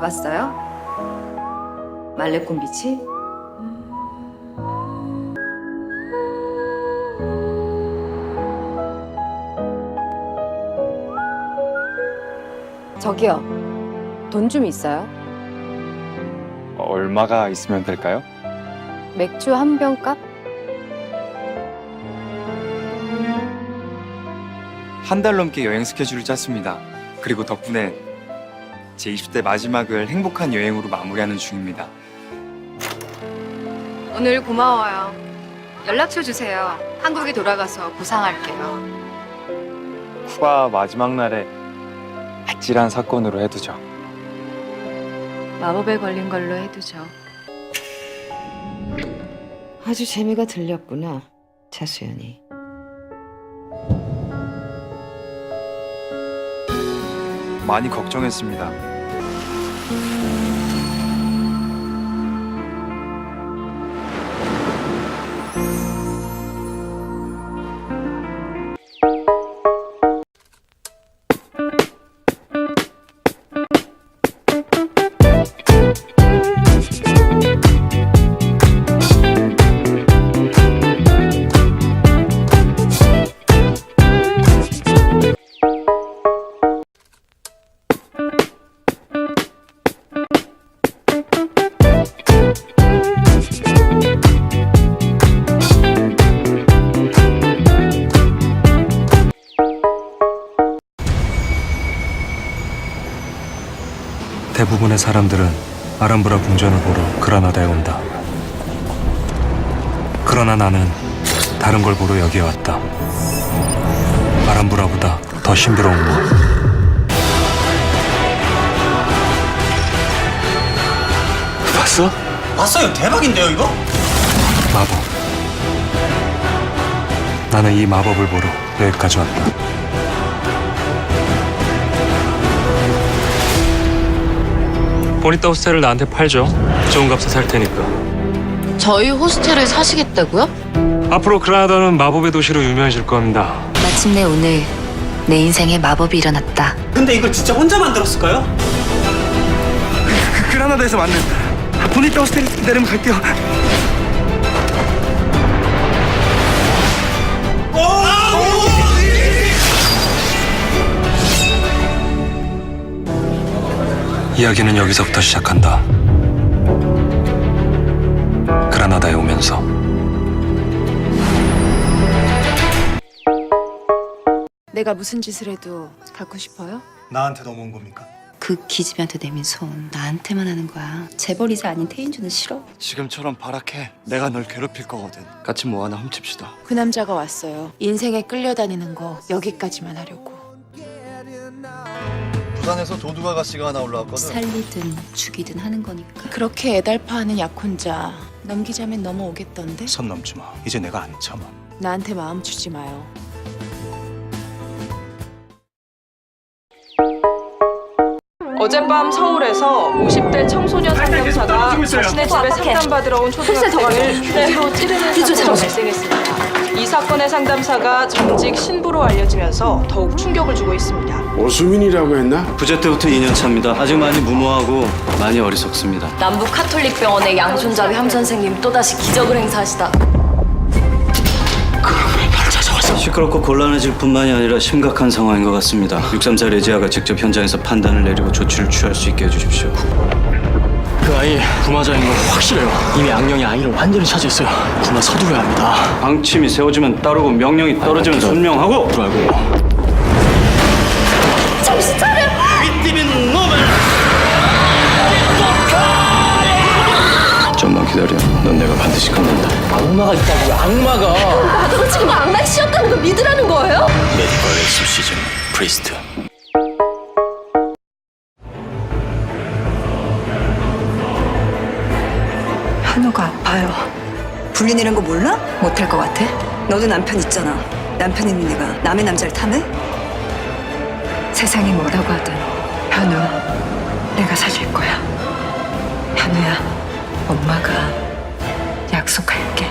가봤어요? 말레콘 비치? 저기요. 돈 좀 있어요? 얼마가 있으면 될까요? 맥주 한 병 값? 한 달 넘게 여행 스케줄을 짰습니다. 그리고 덕분에 제 20대 마지막을 행복한 여행으로 마무리하는 중입니다. 오늘 고마워요. 연락처 주세요. 한국에 돌아가서 보상할게요. 쿠바 마지막 날에 아찔한 사건으로 해두죠. 마법에 걸린 걸로 해두죠. 아주 재미가 들렸구나, 차수연이. 많이 걱정했습니다. 대부분의 사람들은 아람브라 궁전을 보러 그라나다에 온다. 그러나 나는 다른 걸 보러 여기에 왔다. 아람브라보다 더 신비로운 것. 봤어? 봤어요. 대박인데요, 이거? 마법. 나는 이 마법을 보러 여기까지 왔다. 보니따 호스텔을 나한테 팔죠. 좋은 값에 살 테니까. 저희 호스텔을 사시겠다고요? 앞으로 그라나다는 마법의 도시로 유명해질 겁니다. 마침내 오늘 내 인생에 마법이 일어났다. 근데 이걸 진짜 혼자 만들었을까요? 그 그라나다에서 맞는 보니따 호스텔 내리면 갈게요. 이야기는 여기서부터 시작한다. 그라나다에 오면서 내가 무슨 짓을 해도 갖고 싶어요? 나한테 넘어온 겁니까? 그 기집애한테 내민 손 나한테만 하는 거야. 재벌이자 아닌 태인주는 싫어. 지금처럼 발악해. 내가 널 괴롭힐 거거든. 같이 뭐 하나 훔칩시다. 그 남자가 왔어요. 인생에 끌려다니는 거 여기까지만 하려고. 부산에서 도둑 아 가씨가 하나 올라왔거든. 살리든 죽이든 하는 거니까. 그렇게 애달파하는 약혼자 넘기자면 넘어오겠던데? 선 넘지 마. 이제 내가 안 참아. 나한테 마음 주지 마요. 어젯밤 서울에서 50대 청소년 상담사가 자신의 집에 상담받으러 온 초등학생을 흉기로 찌르는 사고가 발생했습니다. 이 사건의 상담사가 정직 신부로 알려지면서 더욱 충격을 주고 있습니다. 오수민이라고 했나? 부재 때부터 2년 차입니다. 아직 많이 무모하고 많이 어리석습니다. 남북 카톨릭 병원의 양손잡이 함 선생님 또다시 기적을 행사하시다. 시끄럽고 곤란해질 뿐만이 아니라 심각한 상황인 것 같습니다. 634 레지아가 직접 현장에서 판단을 내리고 조치를 취할 수 있게 해주십시오. 그 아이 구마자인 건 확실해요. 이미 악령이 아이를 완전히 차지했어요. 구마 서두르야 합니다. 방침이 세워지면 따르고 명령이 떨어지면 순명하고 들어가고 좀만 기다려. 넌 내가 반드시 끝낸다. 악마가 있다고요. 악마가. 나도 지금 악당 씌었다는 걸 믿으라는 거예요? 메디컬 엑소시즌 프리스트. 한우가 아파요. 불륜이란 거 몰라? 못할 것 같아? 너도 남편 있잖아. 남편 있는 내가 남의 남자를 탐해? 세상이 뭐라고 하든 현우, 내가 사줄 거야. 현우야, 엄마가 약속할게.